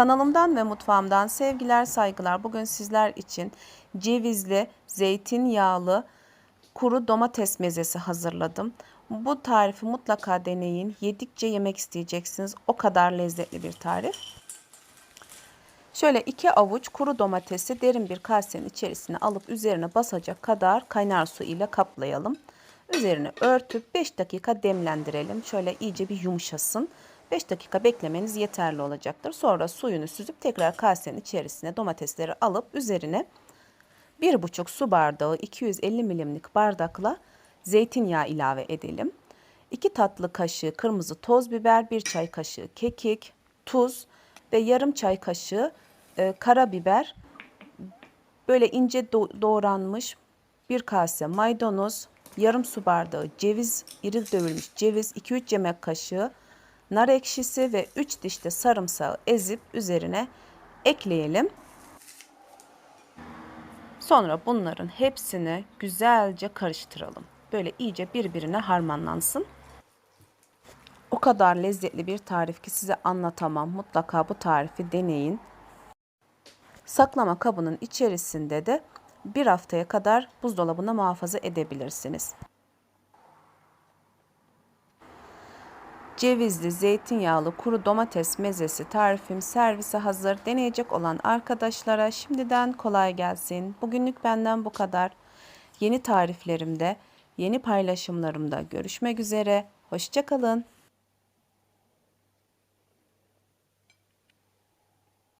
Kanalımdan ve mutfağımdan sevgiler, saygılar. Bugün sizler için cevizli, zeytinyağlı, kuru domates mezesi hazırladım. Bu tarifi mutlaka deneyin. Yedikçe yemek isteyeceksiniz. O kadar lezzetli bir tarif. Şöyle iki avuç kuru domatesi derin bir kasenin içerisine alıp üzerine basacak kadar kaynar su ile kaplayalım. Üzerine örtüp 5 dakika demlendirelim. Şöyle iyice bir yumuşasın. 5 dakika beklemeniz yeterli olacaktır. Sonra suyunu süzüp tekrar kasenin içerisine domatesleri alıp üzerine 1,5 su bardağı 250 milimlik bardakla zeytinyağı ilave edelim. 2 tatlı kaşığı kırmızı toz biber, 1 çay kaşığı kekik, tuz ve yarım çay kaşığı e, karabiber, böyle ince do- doğranmış bir kase maydanoz, yarım su bardağı ceviz, iri dövülmüş ceviz, 2-3 yemek kaşığı nar ekşisi ve 3 diş de sarımsağı ezip üzerine ekleyelim. Sonra bunların hepsini güzelce karıştıralım. Böyle iyice birbirine harmanlansın. O kadar lezzetli bir tarif ki size anlatamam. Mutlaka bu tarifi deneyin. Saklama kabının içerisinde de bir haftaya kadar buzdolabına muhafaza edebilirsiniz. Cevizli, zeytinyağlı, kuru domates mezesi tarifim servise hazır. Deneyecek olan arkadaşlara şimdiden kolay gelsin. Bugünlük benden bu kadar. Yeni tariflerimde, yeni paylaşımlarımda görüşmek üzere. Hoşçakalın.